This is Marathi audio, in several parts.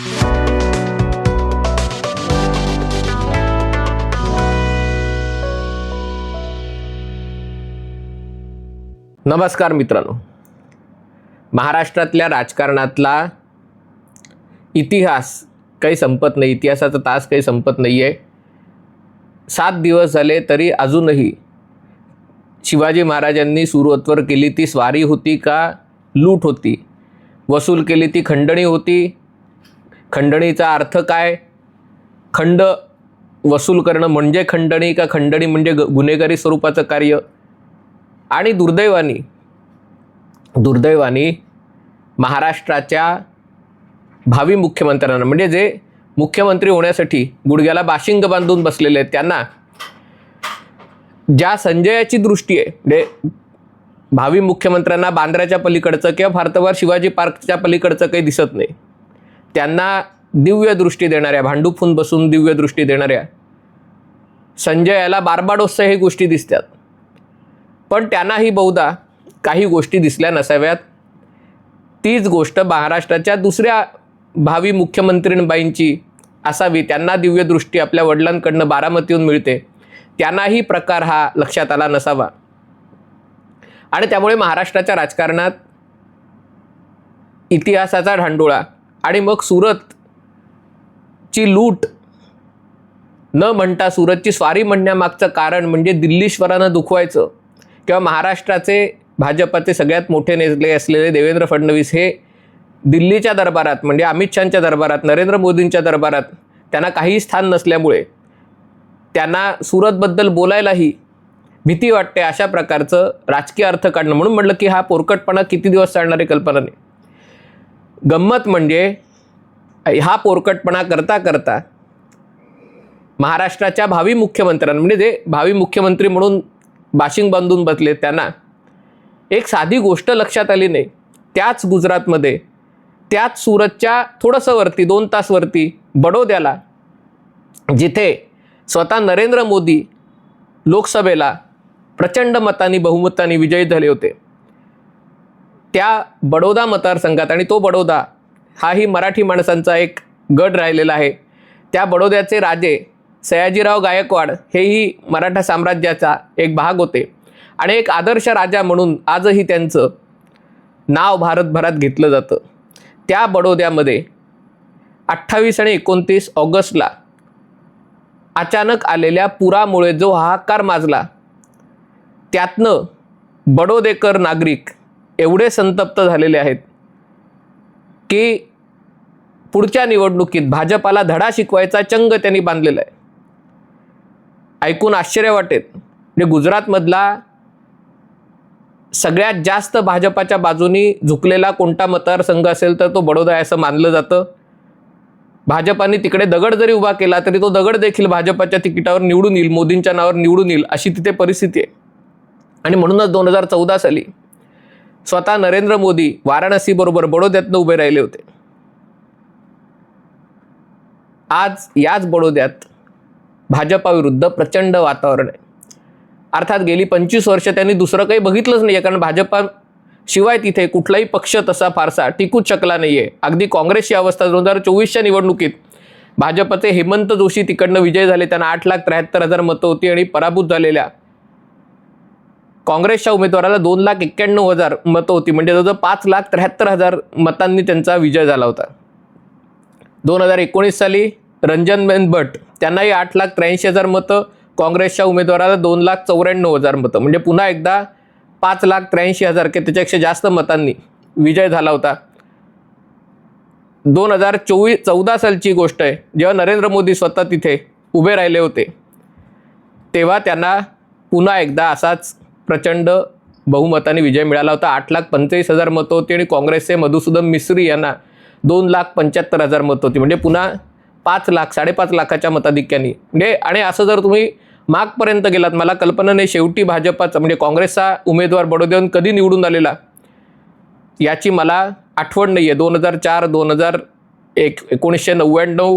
नमस्कार मित्रांनो. महाराष्ट्रातल्या राजकारणातला इतिहास काही संपत नाही इतिहासाचा तास काही संपत नाही आहे सात दिवस झाले तरी अजूनही शिवाजी महाराजांनी सुरुवातवर केली ती स्वारी होती का लूट होती? वसूल केली ती खंडणी होती? खंडणीचा अर्थ काय? खंड वसूल करणं म्हणजे खंडणी का खंडणी म्हणजे गुन्हेगारी स्वरूपाचं कार्य? आणि दुर्दैवानी दुर्दैवानी महाराष्ट्राच्या भावी मुख्यमंत्र्यांना म्हणजे जे मुख्यमंत्री होण्यासाठी गुडघ्याला बाशिंग बांधून बसलेले आहेत त्यांना ज्या संजयाची दृष्टी आहे म्हणजे भावी मुख्यमंत्र्यांना बांद्र्याच्या पलीकडचं किंवा भारतभर शिवाजी पार्कच्या पलीकडचं काही दिसत नाही. त्यांना दिव्य दृष्टी देणाऱ्या भांडूप बसून दिव्य दृष्टी देणाऱ्या संजयाला बारबाडोसच्या हे गोष्टी दिसतात. पण त्यांनाही बहुधा काही गोष्टी दिसल्या नसाव्यात. तीच गोष्ट महाराष्ट्राच्या दुसऱ्या भावी मुख्यमंत्रींबाईंची असावी. त्यांना दिव्यदृष्टी आपल्या वडिलांकडनं बारामतीहून मिळते. त्यांनाही प्रकार हा लक्षात आला नसावा. आणि त्यामुळे महाराष्ट्राच्या राजकारणात इतिहासाचा ढांडोळा आणि मग सुरतची लूट न म्हणता सुरतची स्वारी म्हणण्यामागचं कारण म्हणजे दिल्लीश्वरानं दुखवायचं. किंवा महाराष्ट्राचे भाजपाचे सगळ्यात मोठे नेते असलेले देवेंद्र फडणवीस हे दिल्लीच्या दरबारात म्हणजे अमित शहाच्या दरबारात नरेंद्र मोदींच्या दरबारात त्यांना काही स्थान नसल्यामुळे त्यांना सुरतबद्दल बोलायलाही भीती वाटते अशा प्रकारचं राजकीय अर्थ काढणं म्हणून म्हटलं की हा पोरकटपणा किती दिवस चालणारी कल्पना नाही. गंमत म्हणजे हा पोरकटपणा करता करता महाराष्ट्राच्या भावी मुख्यमंत्र्यांना म्हणजे जे भावी मुख्यमंत्री म्हणून बाशिंग बांधून बसले त्यांना एक साधी गोष्ट लक्षात आली नाही. त्याच गुजरातमध्ये त्याच सुरतच्या थोडंसं वरती दोन तासवरती बडोद्याला जिथे स्वतः नरेंद्र मोदी लोकसभेला प्रचंड मतांनी बहुमतांनी विजयी झाले होते. त्या बडोदा मतदारसंघात आणि तो बडोदा हाही मराठी माणसांचा एक गड राहिलेला आहे. त्या बडोद्याचे राजे सयाजीराव गायकवाड हेही मराठा साम्राज्याचा एक भाग होते. आणि एक आदर्श राजा म्हणून आजही त्यांचं नाव भारतभरात घेतलं जातं. त्या बडोद्यामध्ये अठ्ठावीस आणि एकोणतीस ऑगस्टला अचानक आलेल्या पुरामुळे जो हाहाकार माजला त्यातनं बडोदेकर नागरिक एवढे संतप्त झालेले आहेत की पुढच्या निवडणुकीत भाजपाला धडा शिकवायचा चंग त्यांनी बांधलेला आहे. ऐकून आश्चर्य वाटेल. म्हणजे गुजरातमधला सगळ्यात जास्त भाजपाच्या बाजूनी झुकलेला कोणता मतदारसंघ असेल तर तो बडोदा आहे असं मानलं जातं. भाजपाने तिकडे दगड जरी उभा केला तरी तो दगड देखील भाजपाच्या तिकिटावर निवडून येईल मोदींच्या नावावर निवडून येईल अशी तिथे परिस्थिती आहे. आणि म्हणूनच दोन हजार चौदा साली स्वतः नरेंद्र मोदी वाराणसीबरोबर बडोद्यातनं उभे राहिले होते. आज याच बडोद्यात भाजपाविरुद्ध प्रचंड वातावरण आहे. अर्थात गेली पंचवीस वर्ष त्यांनी दुसरं काही बघितलंच नाही आहे कारण भाजपा शिवाय तिथे कुठलाही पक्ष तसा फारसा टिकूच शकला नाही आहे अगदी काँग्रेसची अवस्था दोन हजार चोवीसच्या निवडणुकीत भाजपचे हेमंत जोशी तिकडनं विजय झाले त्यांना आठ लाख त्र्याहत्तर हजार मतं होती आणि पराभूत झालेल्या काँग्रेसच्या उमेदवाराला दोन लाख एक्क्याण्णव हजार मतं होती. म्हणजे जवळजवळ पाच लाख त्र्याहत्तर हजार मतांनी त्यांचा विजय झाला होता. दोन हजार एकोणीस साली रंजनबेन भट त्यांनाही आठ लाख त्र्याऐंशी हजार मतं काँग्रेसच्या उमेदवाराला दोन लाख चौऱ्याण्णव हजार मतं. म्हणजे पुन्हा एकदा पाच लाख त्र्याऐंशी हजार की त्याच्यापेक्षा जास्त मतांनी विजय झाला होता. दोन हजार चोवीस चौदा सालची गोष्ट आहे. जेव्हा नरेंद्र मोदी स्वतः तिथे उभे राहिले होते तेव्हा त्यांना पुन्हा एकदा असाच प्रचंड बहुमताने विजय मिळाला होता. आठ लाख पंचेचाळीस हजार मतं होती आणि काँग्रेसचे मधुसूदन मिस्त्री यांना दोन लाख पंच्याहत्तर हजार मतं होती. म्हणजे पुन्हा पाच लाख साडेपाच लाखाच्या मताधिक्याने. म्हणजे आणि असं जर तुम्ही मागपर्यंत गेलात मला कल्पना नाही शेवटी भाजपाचा म्हणजे काँग्रेसचा उमेदवार बडोदेवन कधी निवडून आलेला याची मला आठवण नाही आहे दोन हजार चार दोन हजार एक एकोणीसशे नव्याण्णव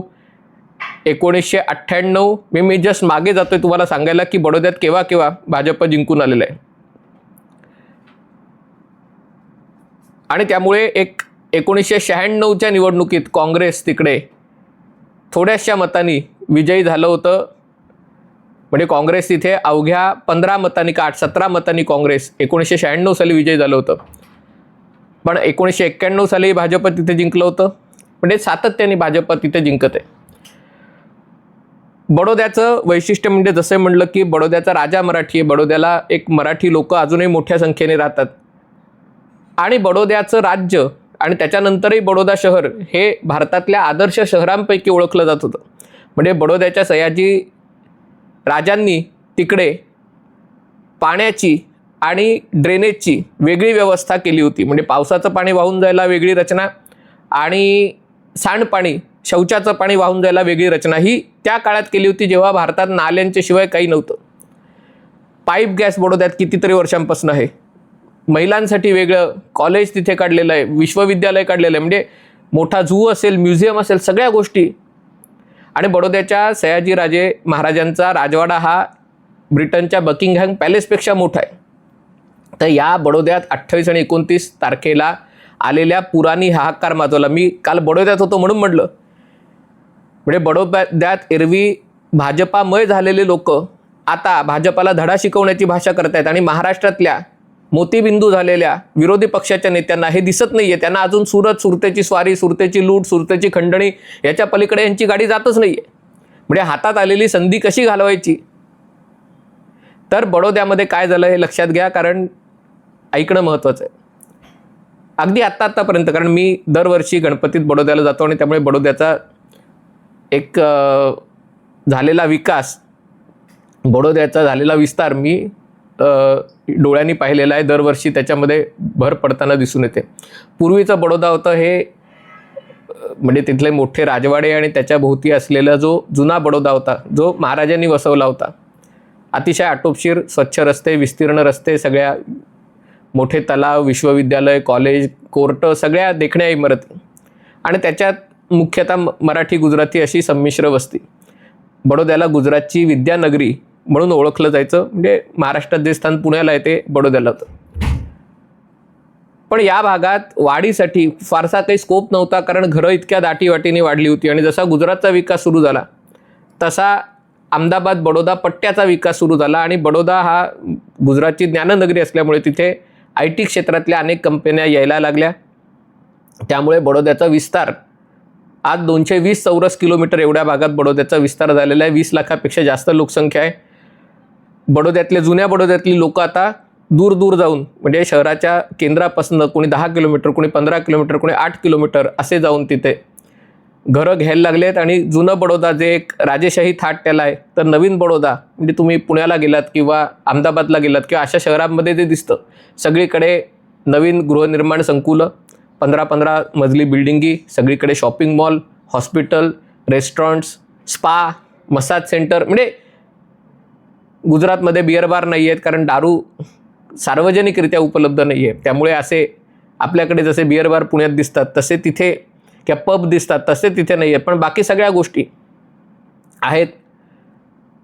एकोणीसशे अठ्ठ्याण्णव. मी मी जस्ट मागे जातोय तुम्हाला सांगायला की बडोद्यात केव्हा केव्हा भाजप जिंकून आलेलं आहे आणि त्यामुळे एक एकोणीसशे शहाण्णवच्या निवडणुकीत काँग्रेस तिकडे थोड्याशा मतांनी विजयी झालं होतं. म्हणजे काँग्रेस तिथे अवघ्या पंधरा मतांनी का आठ सतरा मतांनी काँग्रेस एकोणीसशे शहाण्णव साली विजयी झालं होतं. पण एकोणीसशे एक्क्याण्णव साली भाजप तिथे जिंकलं होतं. म्हणजे सातत्याने भाजप तिथे जिंकत आहे. बडोद्याचं वैशिष्ट्य म्हणजे जसं म्हणलं की बडोद्याचा राजा मराठी आहे. बडोद्याला एक मराठी लोक अजूनही मोठ्या संख्येने राहतात. आणि बडोद्याचं राज्य आणि त्याच्यानंतरही बडोदा शहर हे भारतातल्या आदर्श शहरांपैकी ओळखलं जात होतं. म्हणजे बडोद्याच्या सयाजी राजांनी तिकडे पाण्याची आणि ड्रेनेजची वेगळी व्यवस्था केली होती. म्हणजे पावसाचं पाणी वाहून जायला वेगळी रचना आणि सांडपाणी शौचाचं पाणी वाहून जायला वेगळी रचना. ही त्या काळात केली होती जेव्हा भारतात नाल्यांच्या शिवाय काही नव्हतं. पाईप गॅस बडोद्यात कितीतरी वर्षांपासून आहे. महिलांसाठी वेगळं कॉलेज तिथे काढलेलं आहे विश्वविद्यालय काढलेलं आहे. म्हणजे मोठा झू असेल म्युझियम असेल सगळ्या गोष्टी. आणि बडोद्याच्या सयाजीराजे महाराजांचा राजवाडा हा ब्रिटनच्या बकिंगहॅम पॅलेसपेक्षा मोठा आहे. तर या बडोद्यात अठ्ठावीस आणि एकोणतीस तारखेला आलेल्या पुराणी हाहाकार माजवला. मी काल बडोद्यात होतो म्हणून म्हटलं. म्हणजे बडोद्यात एरवी भाजपामय झालेले लोक आता भाजपाला धडा शिकवण्याची भाषा करतायत आणि महाराष्ट्रातल्या मोतीबिंदू झालेल्या विरोधी पक्षाच्या नेत्यांना हे दिसत नाहीये. त्यांना अजून सुरत सुरतेची स्वारी सुरतेची लूट सुरतेची खंडणी याच्या पलीकडे यांची गाडी जातच नाहीये. म्हणजे हातात आलेली संधी कशी घालवायची? तर बडोद्यामध्ये काय झालं हे लक्षात घ्या कारण ऐकणं महत्त्वाचं आहे. अगदी आत्ता आत्तापर्यंत कारण मी दरवर्षी गणपतीत बडोद्याला जातो आणि त्यामुळे बडोद्याचा एक झालेला विकास बडोद्याचा झालेला विस्तार मी डोळ्यांनी पाहिलेला आहे. दरवर्षी त्याच्यामध्ये भर पडताना दिसून येते. पूर्वीचं बडोदा होतं हे म्हणजे तिथले मोठे राजवाडे आणि त्याच्याभोवती असलेला जो जुना बडोदा होता जो महाराजांनी वसवला होता. अतिशय आटोपशीर स्वच्छ रस्ते विस्तीर्ण रस्ते सगळ्या मोठे तलाव विश्वविद्यालय कॉलेज कोर्ट सगळ्या देखण्या इमारती. आणि त्याच्यात मुख्यतः मराठी गुजराती अशी संमिश्र वस्ती. बडोद्याला गुजरातची विद्यानगरी म्हणून ओळखलं जायचं म्हणजे महाराष्ट्रात जे स्थान पुण्याला आहे ते बडोद्याला होतं. पण या भागात वाढीसाठी फारसा काही स्कोप नव्हता कारण घरं इतक्या दाटीवाटीने वाढली होती आणि जसा गुजरातचा विकास सुरू झाला तसा अहमदाबाद बडोदा पट्ट्याचा विकास सुरू झाला आणि बडोदा हा गुजरातची ज्ञाननगरी असल्यामुळे तिथे आय टी क्षेत्रातल्या अनेक कंपन्या यायला लागल्या. त्यामुळे बडोद्याचा विस्तार आज दोनशे वीस चौरस किलोमीटर एवढ्या भागात बडोद्याचा विस्तार झालेला आहे. वीस लाखापेक्षा जास्त लोकसंख्या आहे. बडोद्यातले जुन्या बडोद्यातली लोक आता दूर दूर जाऊन म्हणजे शहराच्या केंद्रापासून कोणी दहा किलोमीटर कोणी पंधरा किलोमीटर कोणी आठ किलोमीटर असे जाऊन तिथे घरं घ्यायला लागलेत आणि जुनं बडोदा जे एक राजेशाही थाट त्याला आहे तर नवीन बडोदा म्हणजे तुम्ही पुण्याला गेलात किंवा अहमदाबादला गेलात किंवा अशा शहरांमध्ये जे दिसतं सगळीकडे नवीन गृहनिर्माण संकुलं पंधरा पंधरा मजली बिल्डिंगी सगळीकडे shopping mall hospital restaurants spa massage centre म्हणजे गुजरातमध्ये बिअर बार नाही आहेत कारण दारू सार्वजनिकरित्या उपलब्ध नाही आहे त्यामुळे असे आपल्याकडे जसे बिअर बार पुण्यात दिसतात तसे तिथे किंवा पब दिसतात तसे तिथे नाही आहेत पण बाकी सगळ्या गोष्टी आहेत.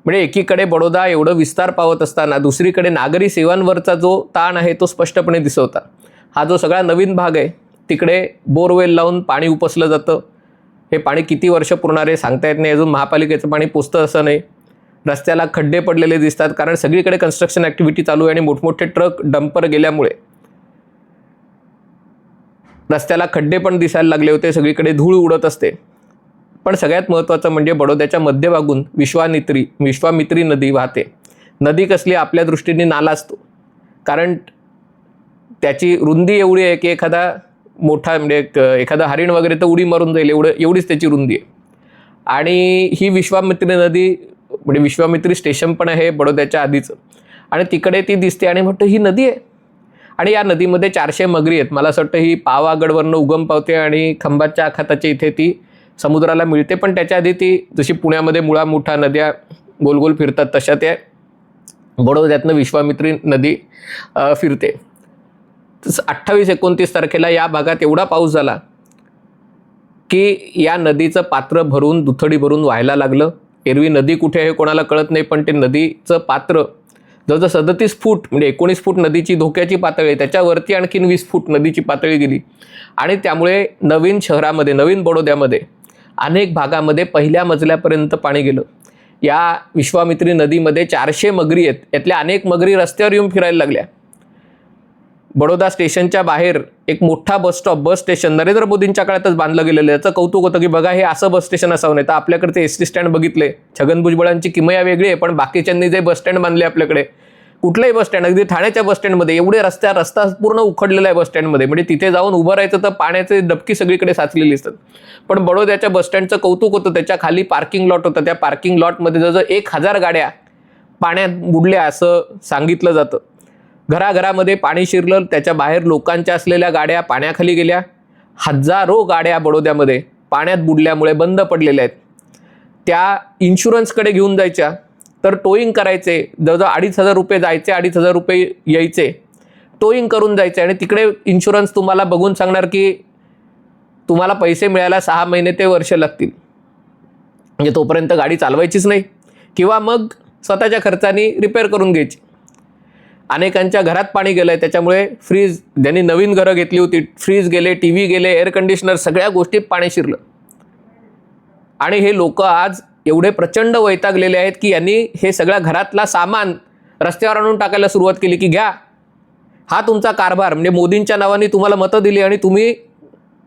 म्हणजे एकीकडे बडोदा एवढं विस्तार पावत असताना दुसरीकडे नागरी सेवांवरचा जो ताण आहे तो स्पष्टपणे दिसवता. हा जो सगळा नवीन भाग आहे तिकडे बोरवेल लावून पाणी उपसलं जातं. हे पाणी किती वर्ष पुरणार आहे सांगता येत नाही. अजून महापालिकेचं पाणी पोचतं असं नाही. रस्त्याला खड्डे पडलेले दिसतात कारण सगळीकडे कन्स्ट्रक्शन ॲक्टिव्हिटी चालू आहे आणि मोठमोठे ट्रक डंपर गेल्यामुळे. रस्त्याला खड्डे पण दिसायला लागले होते. सगळीकडे धूळ उडत असते. पण सगळ्यात महत्त्वाचं म्हणजे बडोद्याच्या मध्यभागून विश्वामित्री विश्वामित्री नदी वाहते. नदी कसली आपल्या दृष्टीने नाला असतो. कारण त्याची रुंदी एवढी आहे की एखादा मोठा म्हणजे एक एखादा हरिण वगैरे तर उडी मारून जाईल एवढं एवढीच त्याची रुंदी आहे. आणि ही विश्वामित्री नदी म्हणजे विश्वामित्री स्टेशन पण आहे बडोद्याच्या आधीचं. आणि तिकडे ती दिसते आणि म्हटलं ही नदी आहे. आणि या नदीमध्ये चारशे मगरी आहेत. मला असं वाटतं ही पावागडवरनं उगम पावते आणि खंबाच्या आखाताच्या इथे ती समुद्राला मिळते. पण त्याच्या आधी ती जशी पुण्यामध्ये मुळा मुठा नद्या गोल गोल फिरतात तशा त्या बडोद्यातनं विश्वामित्री नदी फिरते. अठ्ठावीस एकोणतीस तारखेला या भागात एवढा पाऊस झाला की या नदीचं पात्र भरून दुथडी भरून व्हायला लागलं. एरवी नदी कुठे आहे कोणाला कळत नाही पण ते नदीचं पात्र जवळजवळ सदतीस फूट म्हणजे एकोणीस फूट नदीची धोक्याची पातळी आहे. त्याच्यावरती आणखीन वीस फूट नदीची पातळी गेली. आणि त्यामुळे नवीन शहरामध्ये नवीन बडोद्यामध्ये अनेक भागामध्ये पहिल्या मजल्यापर्यंत पाणी गेलं. या विश्वामित्री नदीमध्ये चारशे मगरी आहेत. यातल्या अनेक मगरी रस्त्यावर येऊन फिरायला लागल्या. बडोदा स्टेशनच्या बाहेर एक मोठा bus stop bus station Narendra मोदींच्या काळातच बांधलं गेलेलं याचं कौतुक होतं की बघा हे असं बस स्टेशन असावं नाही तर आपल्याकडचे एस टी स्टँड बघितले. छगन भुजबळांची किमया वेगळी आहे पण बाकीच्यांनी जे बस स्टँड बांधले आपल्याकडे कुठलंही बस स्टँड अगदी ठाण्याच्या बस स्टँडमध्ये एवढे रस्त्या रस्ता पूर्ण उखडलेला आहे बस स्टँडमध्ये म्हणजे तिथे जाऊन उभं राहायचं तर पाण्याचे डबकी सगळीकडे साचलेली असतात. पण बडोद्याच्या बस स्टँडचं कौतुक होतं त्याच्याखाली पार्किंग लॉट होतं. त्या पार्किंग लॉटमध्ये जवळजवळ एक हजार गाड्या पाण्यात बुडल्या असं सांगितलं जातं. घराघरामध्ये पाणी शिरलं त्याच्या बाहेर लोकांच्या असलेल्या गाड्या पाण्याखाली गेल्या. हजारो गाड्या बडोद्यामध्ये पाण्यात बुडल्यामुळे बंद पडलेल्या आहेत. त्या इन्शुरन्सकडे घेऊन जायच्या. तर टोईंग करायचे जवळजवळ अडीच हजार रुपये जायचे अडीच हजार रुपये यायचे. टोईंग करून जायचे आणि तिकडे इन्शुरन्स तुम्हाला बघून सांगणार की तुम्हाला पैसे मिळायला सहा महिने ते वर्ष लागतील. म्हणजे तोपर्यंत गाडी चालवायचीच नाही. किंवा मग स्वतःच्या खर्चाने रिपेअर करून घ्यायची. अनेकांच्या घरात पाणी गेलं आहे त्याच्यामुळे फ्रीज ज्यांनी नवीन घरं घेतली होती फ्रीज गेले टी व्ही गेले एअर कंडिशनर सगळ्या गोष्टीत पाणी शिरलं. आणि हे लोक आज एवढे प्रचंड वैतागलेले आहेत की यांनी हे सगळ्या घरातला सामान रस्त्यावर आणून टाकायला सुरुवात केली की घ्या. हा तुमचा कारभार म्हणजे मोदींच्या नावाने तुम्हाला मतं दिली आणि तुम्ही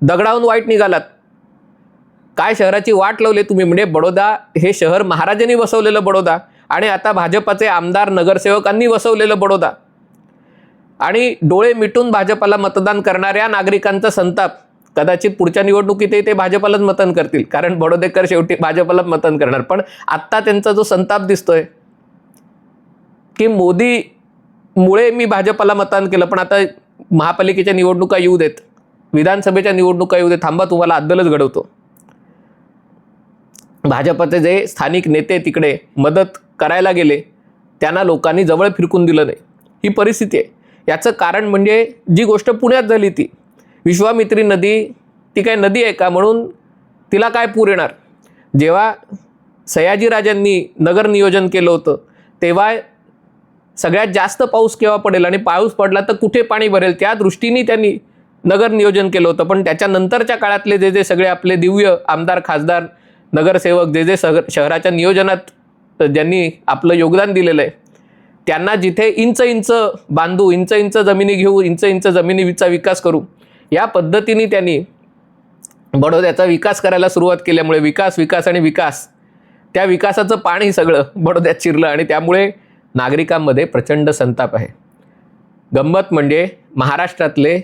दगडावून वाईट निघालात. काय शहराची वाट लावली तुम्ही? म्हणजे बडोदा हे शहर महाराजांनी बसवलेलं बडोदा. आणि आता भाजपाचे आमदार नगरसेवकांनी वसवलेलं बडोदा. आणि डोळे मिटून भाजपाला मतदान करणाऱ्या नागरिकांचा संताप. कदाचित पुढच्या निवडणुकीतही ते भाजपालाच मतदान करतील. कारण बडोदेकर शेवटी भाजपालाच मतदान करणार. पण आत्ता त्यांचा जो संताप दिसतोय की मोदीमुळे मी भाजपाला मतदान केलं पण आता महापालिकेच्या निवडणुका येऊ देत. विधानसभेच्या निवडणुका येऊ देत. थांबा तुम्हाला अद्दलच घडवतो. भाजपाचे जे स्थानिक नेते तिकडे मदत करायला गेले त्यांना लोकांनी जवळ फिरकून दिलं नाही. ही परिस्थिती आहे. याचं कारण म्हणजे जी गोष्ट पुण्यात झाली ती विश्वामित्री नदी ती काय नदी आहे का म्हणून तिला काय पूर येणार? जेव्हा सयाजीराजांनी नगर नियोजन केलं होतं तेव्हा सगळ्यात जास्त पाऊस केव्हा पडेल आणि पाऊस पडला तर कुठे पाणी भरेल त्या दृष्टीने त्यांनी नगर नियोजन केलं होतं. पण त्याच्यानंतरच्या काळातले जे जे सगळे आपले दिव्य आमदार खासदार नगरसेवक जे जे सग शहराच्या नियोजनात ज्यांनी आपलं योगदान दिलेलं आहे त्यांना जिथे इंच इंच बांधू इंच इंच जमिनी घेऊ इंच इंच जमिनीचा विकास करू या पद्धतीने त्यांनी बडोद्याचा विकास करायला सुरुवात केल्यामुळे विकास विकास आणि विकास त्या विकासाचं पाणी सगळं बडोद्यात शिरलं आणि त्यामुळे नागरिकांमध्ये प्रचंड संताप आहे. गंमत म्हणजे महाराष्ट्रातले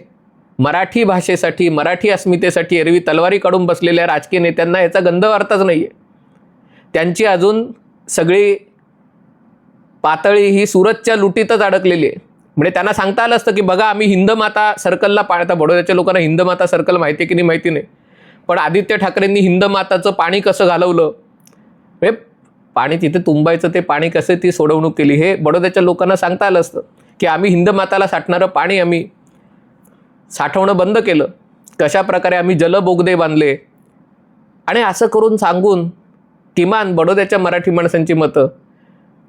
मराठी भाषेसाठी मराठी अस्मितेसाठी एरवी तलवारी काढून बसलेल्या राजकीय नेत्यांना याचा गंध वार्ताच नाही आहे त्यांची अजून सगळी पातळी ही सुरतच्या लुटीतच अडकलेली आहे. म्हणजे त्यांना सांगता आलं असतं की बघा आम्ही हिंदमाता सर्कलला पाळता. बडोद्याच्या लोकांना हिंदमाता सर्कल माहिती आहे की नाही माहिती नाही. पण आदित्य ठाकरेंनी हिंदमाताचं पाणी कसं घालवलं? म्हणजे पाणी तिथे तुंबायचं ते पाणी कसं ती सोडवणूक केली? हे बडोद्याच्या लोकांना सांगता आलं असतं की आम्ही हिंदमाताला साठणारं पाणी आम्ही साठवणं बंद केलं. कशा प्रकारे आम्ही जलबोगदे बांधले? आणि असं करून सांगून किमान बडोद्याच्या मराठी माणसांची मतं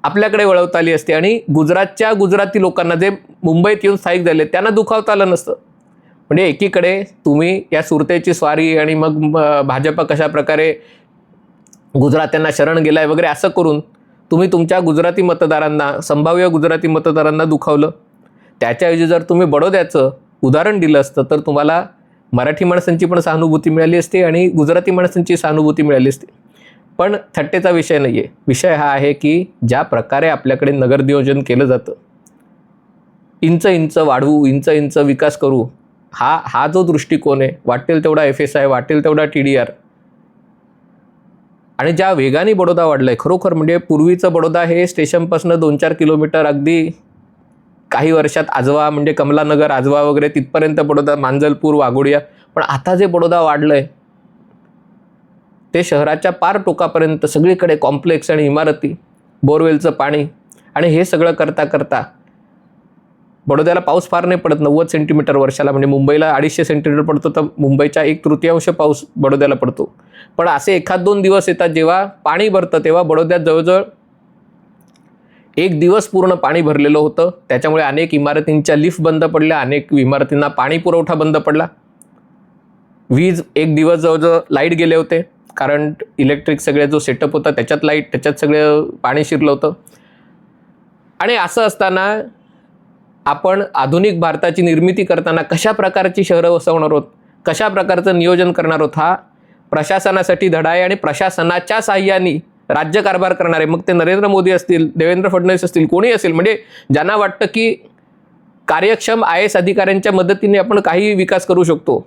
आपल्याकडे वळवता आली असते आणि गुजरातच्या गुजराती लोकांना जे मुंबईत येऊन स्थायिक झाले त्यांना दुखावता आलं नसतं. म्हणजे एकीकडे तुम्ही या सुरतेची स्वारी आणि मग भाजप कशा प्रकारे गुजरात्यांना शरण गेलाय वगैरे असं करून तुम्ही तुमच्या गुजराती मतदारांना संभाव्य गुजराती मतदारांना दुखावलं. त्याच्याऐवजी जर तुम्ही बडोद्याचं उदाहरण दिलं असतं तर तुम्हाला मराठी माणसांची पण सहानुभूती मिळाली असती आणि गुजराती माणसांची सहानुभूती मिळाली असती. पण थट्टेचा विषय नाही आहे विषय हा आहे की ज्या प्रकारे आपल्याकडे नगर नियोजन केलं जातं इंच इंच वाढवू इंच इंच विकास करू हा हा जो दृष्टिकोन आहे वाटेल तेवढा एफ एस आय वाटेल तेवढा टी डी आर आणि ज्या वेगाने बडोदा वाढलाय खरोखर म्हणजे पूर्वीचं बडोदा हे स्टेशनपासून दोन चार किलोमीटर अगदी काही वर्षात आजवा म्हणजे कमलानगर आजवा वगैरे तिथपर्यंत बडोदा मांजलपूर वाघोडिया. पण आता जे बडोदा वाढलंय ते शहराच्या पार टोकापर्यंत सगळीकडे कॉम्प्लेक्स आणि इमारती बोरवेलचं पाणी आणि हे सगळं करता करता बडोद्याला पाऊस फार नाही पडत. नव्वद सेंटीमीटर वर्षाला म्हणजे मुंबईला अडीचशे सेंटीमीटर पडतो तर मुंबईचा एक तृतीयांश पाऊस बडोद्याला पडतो. पण असे एखाद दोन दिवस येतात जेव्हा पाणी भरतं तेव्हा बडोद्यात जवळजवळ एक दिवस पूर्ण पाणी भरलेलं होतं. त्याच्यामुळे अनेक इमारतींच्या लिफ्ट बंद पडल्या अनेक इमारतींना पाणी पुरवठा बंद पडला. वीज एक दिवस जवळजवळ लाइट गेले होते. कारण इलेक्ट्रिक सगळे जो सेटअप होता त्याच्यात लाइट त्याच्यात सगळं पाणी शिरलं होतं. आणि असं असताना आपण आधुनिक भारताची निर्मिती करताना कशा प्रकारची शहरं वसवणार आहोत कशा प्रकारचं नियोजन करणार आहोत हा प्रशासनासाठी धडा आहे आणि प्रशासनाच्या साह्याने राज्यकारभार करणारे मग ते नरेंद्र मोदी असतील देवेंद्र फडणवीस असतील कोणी असेल म्हणजे ज्यांना वाटतं की कार्यक्षम आय एस अधिकाऱ्यांच्या मदतीने आपण काही विकास करू शकतो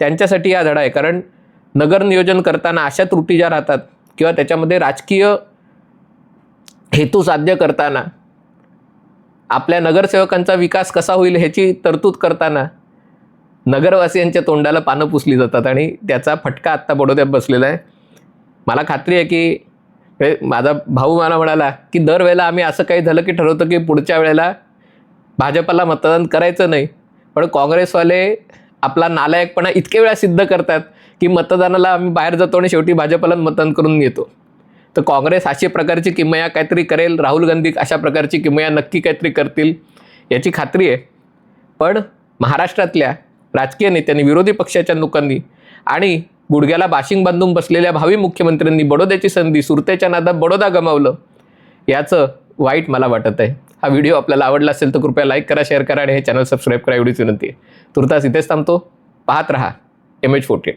त्यांच्यासाठी हा धडा आहे. कारण नगर नियोजन करताना अशा त्रुटी ज्या राहतात किंवा त्याच्यामध्ये राजकीय हेतू साध्य करताना आपल्या नगरसेवकांचा विकास कसा होईल ह्याची तरतूद करताना नगरवासियांच्या तोंडाला पानं पुसली जातात आणि त्याचा फटका आत्ता बडोद्यात बसलेला आहे. मला खात्री आहे की हे माझा भाऊ मला म्हणाला की दरवेळेला आम्ही असं काही झालं की ठरवतो की पुढच्या वेळेला भाजपला मतदान करायचं नाही पण काँग्रेसवाले आपला नालायकपणा इतके वेळा सिद्ध करतात की मतदानाला आम्ही बाहेर जातो आणि शेवटी भाजपला मतदान करून घेतो. तर काँग्रेस अशी प्रकारची किमया काहीतरी करेल राहुल गांधी अशा प्रकारची किमया नक्की काहीतरी करतील याची खात्री आहे. पण महाराष्ट्रातल्या राजकीय नेत्यांनी विरोधी पक्षाच्या लोकांनी आणि गुडघ्याला बाशिंग बांधून बसलेल्या भावी मुख्यमंत्र्यांनी बडोद्याची संधी सुरतेच्या नादात बडोदा गमावलं याचं वाईट मला वाटत आहे. हा व्हिडिओ आपल्याला आवडला असेल तर कृपया लाईक करा शेअर करा आणि हे चॅनल सबस्क्राईब करा एवढीच विनंती आहे. तुर्तास इथेच थांबतो. पाहत रहा. M H forty